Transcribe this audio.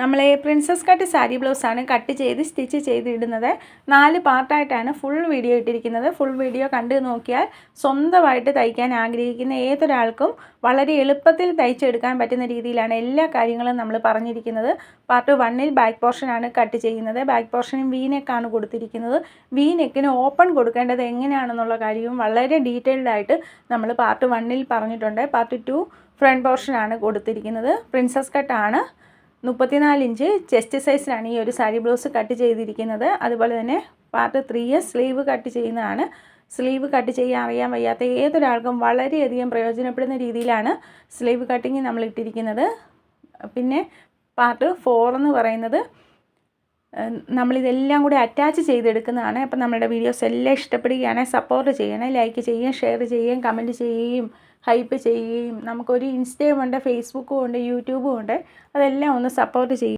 നമ്മളെ princess cut sari ബ്ലൗസാണ് cut ചെയ്ത് സ്റ്റിച്ച് ചെയ്ത് ഇടുന്നത് നാല് പാർട്ടായിട്ടാണ് ഫുൾ വീഡിയോ ഇട്ടിരിക്കുന്നത്. ഫുൾ വീഡിയോ കണ്ടു നോക്കിയാൽ സ്വന്തമായിട്ട് തയ്ക്കാൻ ആഗ്രഹിക്കുന്ന ഏതൊരാൾക്കും വളരെ എളുപ്പത്തിൽ തയ്ച്ചെടുക്കാൻ പറ്റുന്ന രീതിയിലാണ് എല്ലാ കാര്യങ്ങളും നമ്മൾ പറഞ്ഞിരിക്കുന്നത്. പാർട്ട് വണ്ണിൽ ബാക്ക് പോർഷനാണ് കട്ട് ചെയ്യുന്നത്. ബാക്ക് പോർഷനും വീനെക്കാണ് കൊടുത്തിരിക്കുന്നത്. വീനെക്കിന് ഓപ്പൺ കൊടുക്കേണ്ടത് എങ്ങനെയാണെന്നുള്ള കാര്യവും വളരെ ഡീറ്റെയിൽഡ് ആയിട്ട് നമ്മൾ പാർട്ട് വണ്ണിൽ പറഞ്ഞിട്ടുണ്ട്. പാർട്ട് ടു ഫ്രണ്ട് പോർഷനാണ് കൊടുത്തിരിക്കുന്നത്. പ്രിൻസസ് കട്ടാണ് മുപ്പത്തിനാല് ഇഞ്ച് ചെസ്റ്റ് സൈസിലാണ് ഈ ഒരു സാരി ബ്ലൗസ് കട്ട് ചെയ്തിരിക്കുന്നത്. അതുപോലെ തന്നെ പാർട്ട് ത്രീ സ്ലീവ് കട്ട് ചെയ്യുന്നതാണ്. സ്ലീവ് കട്ട് ചെയ്യാൻ അറിയാൻ വയ്യാത്ത ഏതൊരാൾക്കും വളരെയധികം പ്രയോജനപ്പെടുന്ന രീതിയിലാണ് സ്ലീവ് കട്ടിങ് നമ്മൾ ഇട്ടിരിക്കുന്നത്. പിന്നെ പാർട്ട് ഫോർ എന്ന് പറയുന്നത് നമ്മളിതെല്ലാം കൂടി അറ്റാച്ച് ചെയ്തെടുക്കുന്നതാണ്. അപ്പം നമ്മുടെ വീഡിയോസ് എല്ലാം ഇഷ്ടപ്പെടുകയാണെങ്കിൽ സപ്പോർട്ട് ചെയ്യണേ ലൈക്ക് ചെയ്യുകയും ഷെയർ ചെയ്യുകയും കമന്റ് ചെയ്യുകയും ഹൈപ്പ് ചെയ്യുകയും. നമുക്കൊരു ഇൻസ്റ്റയും ഉണ്ട് ഫേസ്ബുക്കും ഉണ്ട് യൂട്യൂബും ഉണ്ട്. അതെല്ലാം ഒന്ന് സപ്പോർട്ട് ചെയ്യും